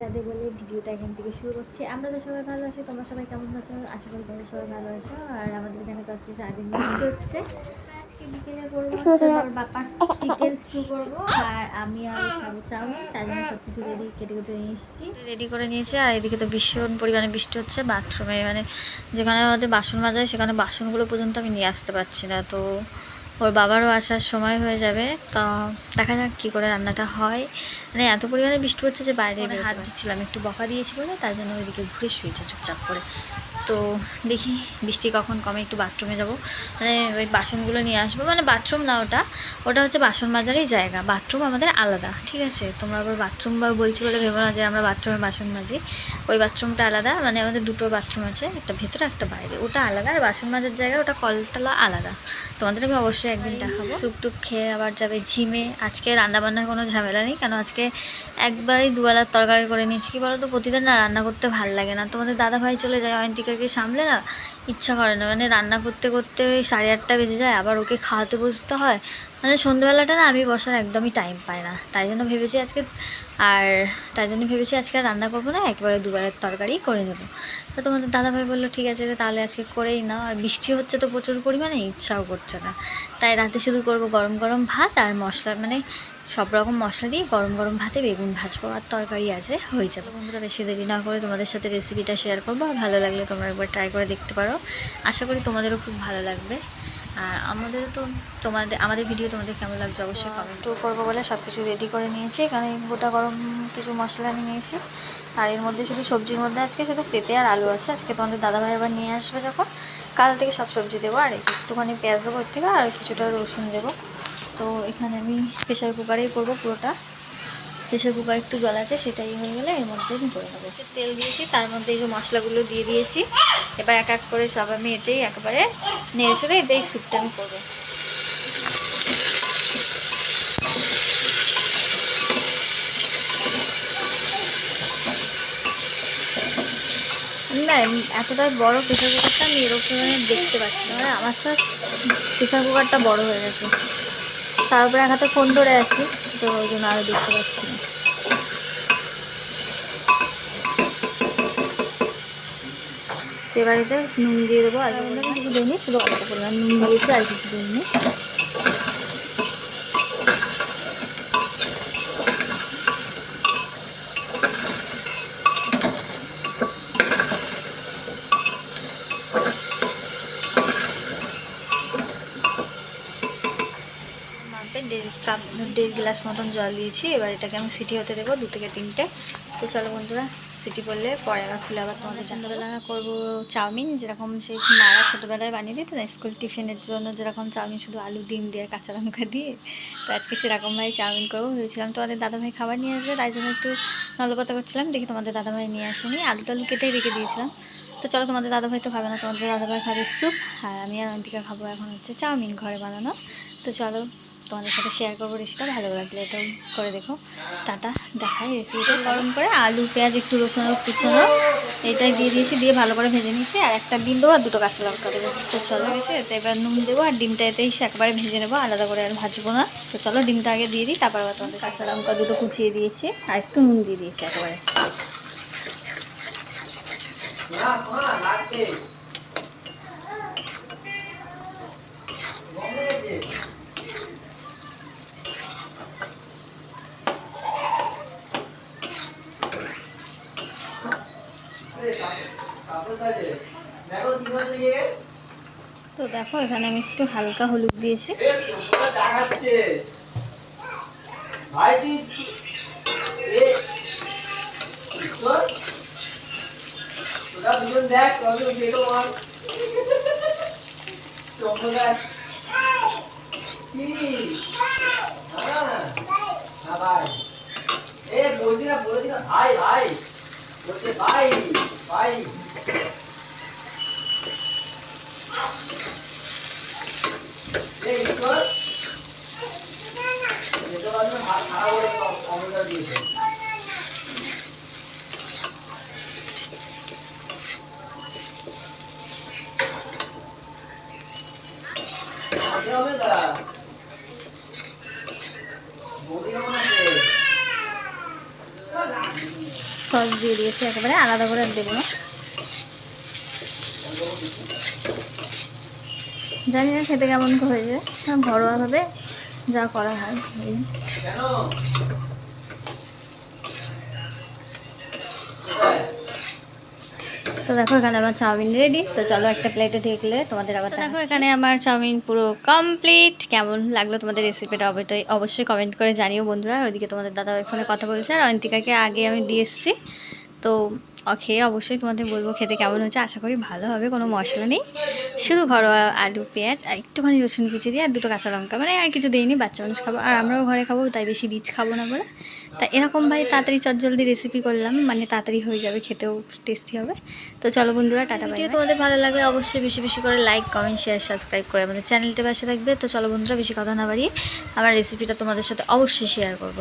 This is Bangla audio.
তাদের বলে ভিডিওটা এখান থেকে শুরু করছি। আমরা তো সবাই ভালো আছি তোমরা সবাই কেমন আছো? আশা করি তোমরা সবাই ভালো আছো। আর আমাদের এখানে তো আজকে সারাদিন হচ্ছে। আজকে বিকেলে করব হচ্ছে বাপা চিকেন স্টু করব। আর আমি আর খাব চাউমিন। তার জন্য সব কিছু রেডি কেটে কেটে নিয়ে এসেছি। রেডি করে নিয়েছি। আর এদিকে তো ভীষণ পরিমাণে বৃষ্টি হচ্ছে বাথরুমে মানে যেখানে আমাদের বাসন মাজায় সেখানে বাসনগুলো পর্যন্ত আমি নিয়ে আসতে পারছি না। তো ওর বাবারও আসার সময় হয়ে যাবে তো দেখা যাক কী করে রান্নাটা হয়। মানে এত পরিমাণে বৃষ্টি পড়ছে যে বাইরে হাত দিচ্ছিলাম একটু বকা দিয়েছি বলে তার জন্য ওইদিকে ঘুরে শুয়েছে চুপচাপ করে। তো দেখি বৃষ্টি কখন কমে একটু বাথরুমে যাব। মানে ওই বাসনগুলো নিয়ে আসব। মানে বাথরুম না ওটা ওটা হচ্ছে বাসন মাজারই জায়গা। বাথরুম আমাদের আলাদা ঠিক আছে? তোমরা আবার বাথরুম বা বলছি বলে ভেবো না যে আমরা বাথরুমে বাসন মাজি। ওই বাথরুমটা আলাদা মানে আমাদের দুটো বাথরুম আছে একটা ভেতরে একটা বাইরে। ওটা আলাদা আর বাসন মাজার জায়গা ওটা কলতলা আলাদা। তোমাদের আমি অবশ্যই একদিন দেখাবো। স্যুপ টুপ খেয়ে আবার যাবে ঝিমে। আজকে রান্নাবান্নার কোনো ঝামেলা নেই কেন আজকে একবারই দুবেলার তরকারি করে নিয়েছি। কি বলো তো প্রতিদিন না রান্না করতে ভালো লাগে না। তোমাদের দাদা ভাই চলে যায় অয়ন্তিকাকে সামলে না, ইচ্ছা করে না। মানে রান্না করতে করতে ওই সাড়ে আটটা বেজে যায়, আবার ওকে খাওয়াতে বসতে হয়। মানে সন্ধ্যেবেলাটা না আমি বসার একদমই টাইম পাই না। তাই জন্য ভেবেছি আজকে আর তাই জন্য ভেবেছি আজকে আর রান্না করব না, একবারে দুবারের তরকারি করে নেব। তো তোমাদের দাদাভাই বলল, ঠিক আছে, তাহলে আজকে করেই নাও। আর বৃষ্টি হচ্ছে তো প্রচুর পরিমাণে, ইচ্ছাও করছে না। তাই রাতে শুধু করব গরম গরম ভাত আর মশলা মানে সব রকম মশলা দিয়ে গরম গরম ভাতে বেগুন ভাজবো আর তরকারি আছে হয়ে যাবে। বন্ধুরা বেশি দেরি না করে তোমাদের সাথে রেসিপিটা শেয়ার করব আর ভালো লাগলে তোমরা একবার ট্রাই করে দেখতে পারো। আশা করি তোমাদেরও খুব ভালো লাগবে। আর আমাদের তো তোমাদের আমাদের ভিডিও তোমাদের কেমন লাগছে অবশ্যই কমেন্ট করব বলে সব কিছু রেডি করে নিয়েছি। এখানে গোটা গরম কিছু মশলা নিয়ে নিয়েছি। আর এর মধ্যে শুধু সবজির মধ্যে আজকে শুধু পেঁপে আর আলু আছে। আজকে তোমাদের দাদাভাই আবার নিয়ে আসবে যখন। কাল থেকে সব সবজি দেবো। আর একটুখানি পেঁয়াজ দেবো এর থেকে আর কিছুটা রসুন দেবো। তো এখানে আমি প্রেশার কুকারেই করব পুরোটা। প্রেশার কুকার একটু জল আছে, সেটাই হয়ে গেলে এর মধ্যে আমি করে নেব। সে তেল দিয়েছি, তার মধ্যে এই যে মশলাগুলো দিয়ে দিয়েছি। এবার এক এক করে সব আমি এতেই একেবারে নেড়ে চড়ে এতেই স্যুপটা আমি করব। না এতটা বড় প্রেশার কুকারটা আমি এরকম দেখতে পাচ্ছি না। মানে আমার তো প্রেশার কুকারটা বড় হয়ে গেছে। তারপরে এক হাতে ফোন ধরে আছি, তো ওই জন্য আরও দেখতে পাচ্ছি না। এবারেতে নুন দিয়ে দেবো আর কিছু দিইনি, শুধু অল্প পরিমাণ নুন দিয়েছি আর কিছু দিইনি মাপে দেড় কাপ দেড় গ্লাস মতন জল দিয়েছি এবার এটাকে আমি সিটি হতে দেবো দু থেকে তিনটে। তো চলো বন্ধুরা সিটি পড়লে পরে আবার খুলে আবার তোমাদের সন্ধ্যাবেলা করব চাউমিন যেরকম সেই মারা ছোটোবেলায় বানিয়ে দিত না স্কুল টিফিনের জন্য যেরকম চাউমিন শুধু আলু ডিম দিয়ে কাঁচা লঙ্কা দিয়ে তো আজকে সেরকমভাবে চাউমিন করব। ভেবেছিলাম তোমাদের দাদাভাই খাবার নিয়ে আসবে তাই জন্য একটু নলপতা করছিলাম দেখি তোমাদের দাদাভাই নিয়ে আসেনি। আলু টালু কেটেই রেখে দিয়েছিলাম। তো চলো তোমাদের দাদাভাই তো খাবে না তোমাদের দাদাভাই খাবে স্যুপ আর আমি আর অন্তিকা খাব এখন হচ্ছে চাউমিন ঘরে বানানো। তো চলো তোমাদের সাথে শেয়ার করব রেসিপিটা, ভালো লাগলে এটাও করে দেখো। টাটা দেখাই রেসিপিটা গরম করে। আলু, পেঁয়াজ, একটু রসুন কুচনো। এটাই দিয়ে দিয়েছি, দিয়ে ভালো করে ভেজে নিয়েছি। আর একটা ডিম দেবো আর দুটো কাঁচা লঙ্কা দেবো। তো গেছে এতে এবার নুন দেবো আর ডিমটা এতে একবারে ভেজে নেব। আলাদা করে আর ভাজবো না। তো চলো, ডিমটা আগে দিয়ে দিই, তারপর আবার তোমাদের কাঁচা লঙ্কা দুটো কুচিয়ে দিয়েছি। আর একটু নুন দিয়ে দিয়েছি একেবারে। তো দেখো এখানে আমি একটু হালকা হলুদ দিয়েছি। দেখ হ্যাঁ ভাই ভাই। ভাই ভাই। সস দিয়ে দিয়েছি একেবারে আলাদা করে দেবো না। জানি না খেতে কেমন হয়েছে হ্যাঁ, ঘরোয়াভাবে যা করা হয়? তো দেখো এখানে আমার চাউমিন রেডি তো চলো একটা প্লেটে দেখলে তোমাদের আবার দেখো এখানে আমার চাউমিন পুরো কমপ্লিট কেমন লাগল তোমাদের রেসিপিটা অবশ্যই অবশ্যই কমেন্ট করে জানিও বন্ধুরা। ওইদিকে তোমাদের দাদাভাই ফোনে কথা বলছে আর অন্তিকাকে আগে আমি দিয়ে এসেছি। তো খেয়ে অবশ্যই তোমাদের বলব খেতে কেমন হয়েছে আশা করি ভালো হবে কোনো মশলা নেই। শুধু ঘরোয়া আলু পেঁয়াজ আর একটুখানি রসুন কুচি দিয়ে আর দুটো কাঁচা লঙ্কা। মানে আর কিছু দিইনি বাচ্চা মানুষ খাব আর আমরাও ঘরে খাব তাই বেশি রিচ খাব না বলে। তা এরকম ভাই তাড়াতাড়ি চটজলদি রেসিপি করলাম মানে তাড়াতাড়ি হয়ে যাবে খেতেও টেস্টি হবে। তো চলো বন্ধুরা টাটা বাই তোমাদের ভালো লাগলে অবশ্যই বেশি বেশি করে লাইক কমেন্ট শেয়ার সাবস্ক্রাইব করে আমাদের চ্যানেলটা পাশে থাকবে। তো চলো বন্ধুরা বেশি কথা না বাড়িয়ে আমার রেসিপিটা তোমাদের সাথে অবশ্যই শেয়ার করব।